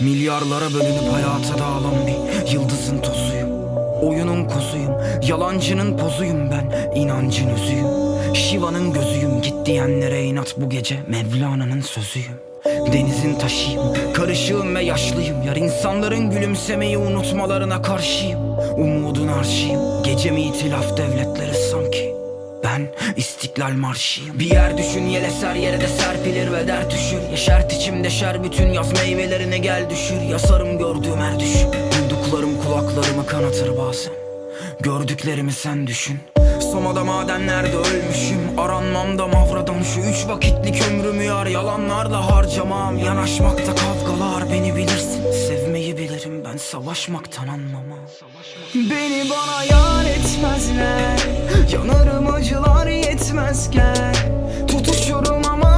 Milyarlara bölünüp hayata dağılan bir yıldızın tozuyum. Oyunun kozuyum, yalancının pozuyum ben inancın özüyüm. Şiva'nın gözüyüm, git diyenlere inat bu gece Mevlana'nın sözüyüm. Denizin taşıyım, karışığım ve yaşlıyım. Yar insanların gülümsemeyi unutmalarına karşıyım. Umudun arşıyım, gecemi itilaf devletleri sanki ben İstiklal Marşıyım. Bir yer düşün yel eser yere de serpilir ve dert düşür. Yeşert içimde şer bütün yaz meyvelerine gel düşür. Yasarım gördüğüm her düşün Duyduklarım kulaklarımı kanatır bazen. Gördüklerimi sen düşün. Soma'da madenlerde ölmüşüm. Aranmamda mavradan şu üç vakitlik ömrümü yar. Yalanlarla harcamam. Yanaşmakta kavgalar beni bilirsin ben savaşmaktan anlamam. Beni bana yar etmezler. Yanarım acılar yetmezken. Tutuşurum ama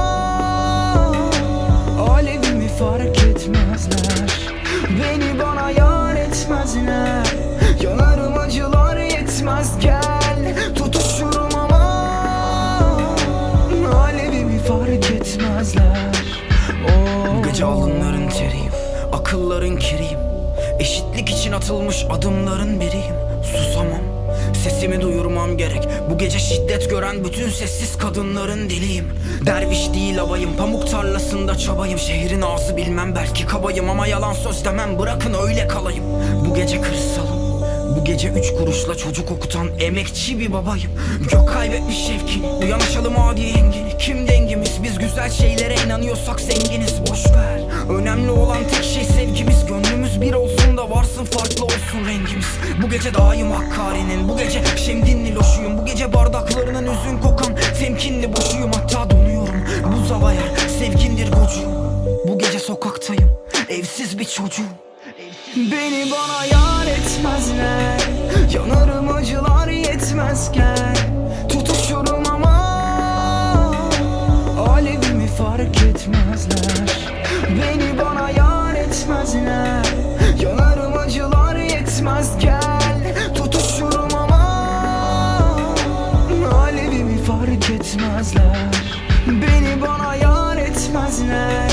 Alevimi fark etmezler. Beni bana yar etmezler. Yanarım acılar yetmez gel Tutuşurum ama Alevimi fark etmezler. Bu gece alınların teriyim Akılların kiriyim Eşitlik için atılmış adımların biriyim. Susamam. Sesimi duyurmam gerek. Bu gece şiddet gören bütün sessiz kadınların diliyim. Derviş değil abayım. Pamuk tarlasında çabayım. Şehrin ağzı bilmem belki kabayım. Ama yalan söz demem. Bırakın öyle kalayım. Bu gece kırsalım. Bu gece üç kuruşla çocuk okutan emekçi bir babayım. Gök kaybetmiş şevkini Uyanışalım adi engini Kim dengimiz? Biz güzel şeylere inanıyorsak zenginiz. Boş ver. Önemli olan tek şey sevgimiz gece daim Hakkari'nin Bu gece Şemdinli loşuyum Bu gece bardaklarının üzün kokan Temkinli boşuyum hatta donuyorum. Buz hava yer sevgindir gocuğum Bu gece sokaktayım Evsiz bir çocuğum. Beni bana yar etmezler Yanarım acılar yetmezken. Tutuşurum ama Alevimi fark etmezler. Beni bana yar etmezler Yanarım etmezler. Beni bana yar etmezler.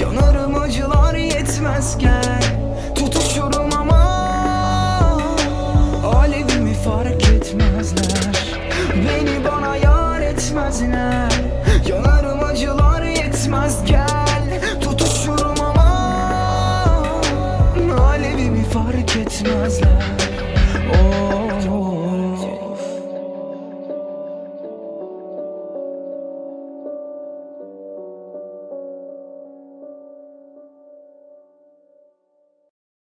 Yanarım acılar yetmez gel Tutuşurum ama Alevimi fark etmezler. Beni bana yar etmezler